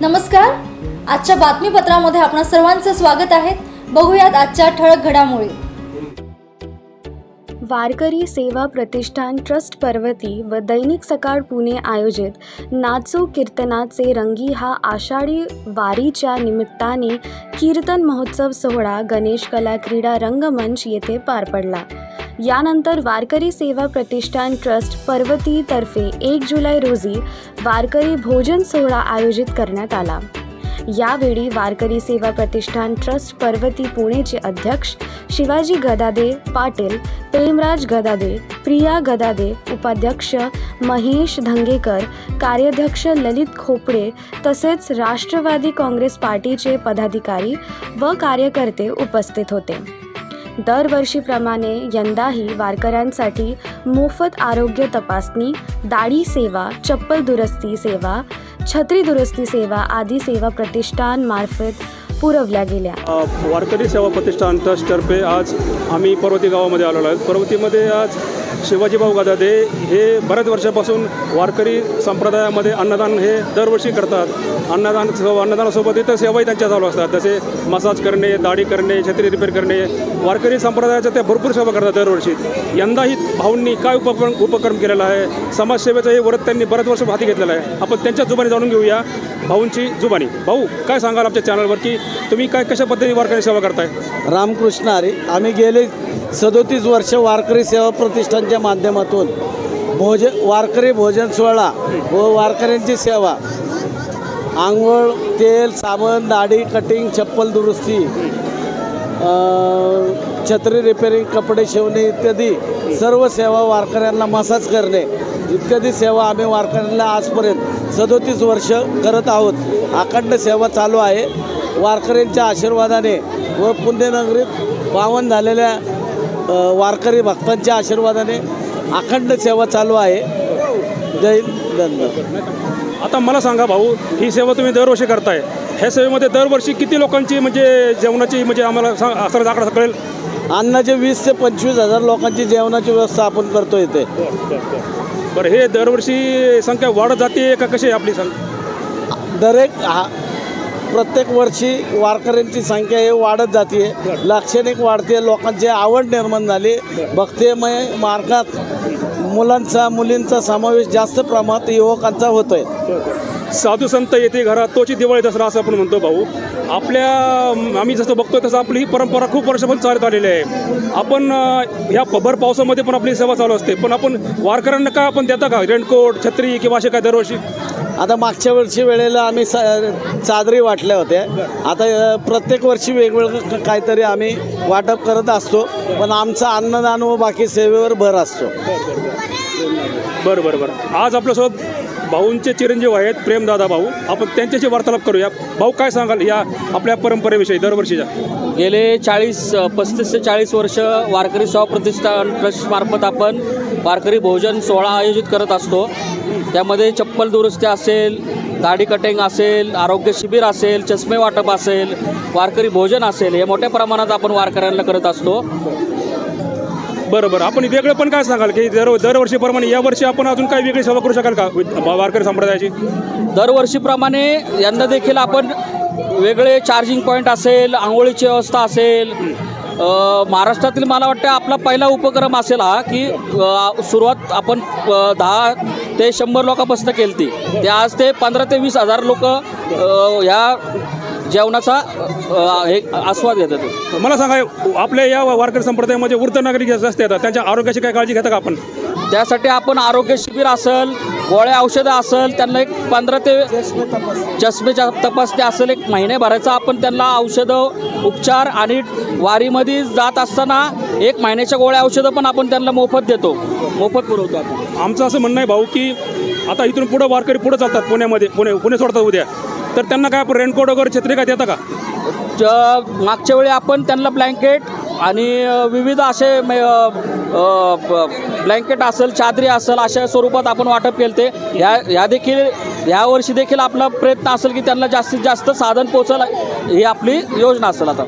नमस्कार. आजच्या बातमीपत्रामध्ये आपणा सर्वांचं स्वागत आहे. बघूयात आजच्या ठळक घडामोडी. वारकरी सेवा प्रतिष्ठान ट्रस्ट पर्वती व दैनिक सकाळ पुणे आयोजित नाचो कीर्तनाचे रंगी हा आषाढी वारीच्या निमित्ताने कीर्तन महोत्सव सोहळा गणेश कला क्रीडा रंगमंच येथे पार पडला. यानंतर वारकरी सेवा प्रतिष्ठान ट्रस्ट पर्वतीतर्फे एक जुलै रोजी वारकरी भोजन सोहळा आयोजित करण्यात आला. यावेळी वारकरी सेवा प्रतिष्ठान ट्रस्ट पर्वती पुणेचे अध्यक्ष शिवाजी गदादे पाटील प्रेमराज गदादे प्रिया गदादे उपाध्यक्ष महेश धंगेकर कार्याध्यक्ष ललित खोपडे तसेच राष्ट्रवादी काँग्रेस पार्टीचे पदाधिकारी व कार्यकर्ते उपस्थित होते. दरवर्षीप्रमाणे यंदाही वारकऱ्यांसाठी मोफत आरोग्य तपासणी दाढी सेवा चप्पल दुरुस्ती सेवा छत्री दुरुस्ती सेवा आदी सेवा प्रतिष्ठानमार्फत पुरवल्या गेल्या. वारकरी सेवा प्रतिष्ठान ट्रस्टतर्फे आज आम्ही पर्वती गावामध्ये आलेलो आहोत. पर्वतीमध्ये आज शिवाजीभाऊ गदादे हे बऱ्याच वर्षापासून वारकरी संप्रदायामध्ये अन्नदान हे दरवर्षी करतात. अन्नदान अन्नदानासोबत इतर सेवाही त्यांच्या चालू असतात. जसे मसाज करणे दाढी करणे छत्री रिपेअर करणे. वारकरी संप्रदायाच्या त्या भरपूर सेवा करतात दरवर्षी. यंदाही भाऊंनी काय उपक्रम उपक्रम केलेला आहे? समाजसेवेचं हे व्रत त्यांनी बऱ्याच वर्ष हाती घेतलेलं आहे. आपण त्यांच्या जुबानी जाणून घेऊया. भाऊंची जुबानी. भाऊ काय सांगाल आमच्या चॅनलवर की तुम्ही काय कशा पद्धतीने वारकरी सेवा करताय? रामकृष्ण हरी आम्ही गेले सदोतीस वर्ष वारकरी सेवा प्रतिष्ठानच्या माध्यमातून. भोजन वारकरी भोजन सोहळा व वारकऱ्यांची सेवा. आंघोळ तेल साबण दाढी कटिंग चप्पल दुरुस्ती छत्री रिपेरिंग कपडे शिवणे इत्यादी सर्व सेवा वारकऱ्यांना मसाज करणे इत्यादी सेवा आम्ही वारकऱ्यांना आजपर्यंत सदोतीस वर्ष करत आहोत. अखंड सेवा चालू आहे. वारकऱ्यांच्या आशीर्वादाने व पुण्यनगरीत पावन झालेल्या वारकरी भक्तांच्या आशीर्वादाने अखंड सेवा चालू आहे. जय धन्यवाद आता मला सांगा भाऊ ही सेवा तुम्ही दरवर्षी करताय. ह्या सेवेमध्ये दरवर्षी किती लोकांची म्हणजे जेवणाची म्हणजे आम्हाला असं आकडा कळेल? अन्नाचे वीस ते पंचवीस हजार लोकांची जेवणाची व्यवस्था आपण करतो इथे. बरं हे दरवर्षी संख्या वाढत जाते का कशी आहे आपली संख्या? दरेक हा प्रत्येक वर्षी वारकऱ्यांची संख्या हे वाढत जाते लाक्षणिक वाढते लोकांची आवड निर्माण झाली. भक्तिमय मार्गात मुलांचा मुलींचा समावेश जास्त प्रमाणात युवकांचा होतोय. साधू संत येते घरात तोची दिवाळी दसरा असं आपण म्हणतो भाऊ. आपल्या आम्ही जसं बघतोय तसं आपली ही परंपरा खूप वर्षापासून चालत आलेली आहे. आपण ह्या भर पावसामध्ये पण आपली सेवा चालू असते. पण आपण वारकऱ्यांना काय आपण देता का? रेनकोट छत्री किंवा असे काय दरवर्षी? आता मागच्या वर्षी वेळेला आम्ही सा चादरी वाटल्या होत्या. आता प्रत्येक वर्षी वेगवेगळं क- काहीतरी आम्ही वाटप करत असतो. पण आमचा अन्नदान व बाकी सेवेवर भर असतो. बरं बरं बरं. आज आपल्यासोबत भाऊंचे चिरंजीव आहेत प्रेमदादा भाऊ. आपण त्यांच्याशी वार्तालाप करूया. भाऊ काय सांगाल या आपल्या परंपरेविषयी दरवर्षीच्या? गेले चाळीस पस्तीस ते चाळीस वर्ष वारकरी सेवा प्रतिष्ठान ट्रस्टमार्फत आपण वारकरी भोजन सोहळा आयोजित करत असतो. त्यामध्ये चप्पल दुरुस्ती असेल दाढी कटिंग असेल आरोग्य शिबिर असेल चष्मे वाटप असेल वारकरी भोजन असेल हे मोठ्या प्रमाणात आपण वारकऱ्यांना करत असतो. बरं बरं आपण वेगळं पण काय सांगाल? की दर दरवर्षीप्रमाणे यावर्षी आपण अजून काही वेगळी सेवा करू शकाल का? वारकरी संप्रदायाची? दरवर्षीप्रमाणे यंदा देखील आपण वेगळे चार्जिंग पॉईंट असेल आंघोळीची व्यवस्था असेल अ, महाराष्ट्रातील मला वाटतं आपला पहिला उपक्रम असेल हा की अ, सुरुवात आपण अ, दहा ते शंभर लोकांपासून केली ती ते आज ते पंधरा ते वीस हजार लोक ह्या जेवणाचा हे आस्वाद घेतात मला सांगा आपल्या या वारकरी संप्रदायामध्ये वृद्ध नागरिक जास्त येतात त्यांच्या आरोग्याची काय काळजी घेता का आपण? त्यासाठी आपण आरोग्य शिबिर असेल गोळ्या औषधं असेल त्यांना एक पंधरा ते चष्मेच्या तपासणी असेल एक महिन्याभराचा आपण त्यांना औषधं उपचार आणि वारीमध्ये जात असताना एक महिन्याच्या गोळ्या औषधं पण आपण त्यांना मोफत देतो. मोफत पुरवतो आपण. आमचं असं म्हणणं आहे भाऊ की आता इथून पुढं वारकरी पुढं चालतात पुण्यामध्ये पुणे पुणे सोडतात उद्या. तर त्यांना काय आपण रेनकोट वगैरे छत्री काय देता का? ज- मागच्या वेळी आपण त्यांना ब्लँकेट आणि विविध असे म- अ, ब- ब्लँकेट असेल चादरी असेल अशा स्वरूपात आपण वाटप केले ते. ह्या ह्या देखील ह्या वर्षी देखील आपला प्रयत्न असेल की त्यांना जास्तीत जास्त साधन पोचल ही आपली योजना असेल आता.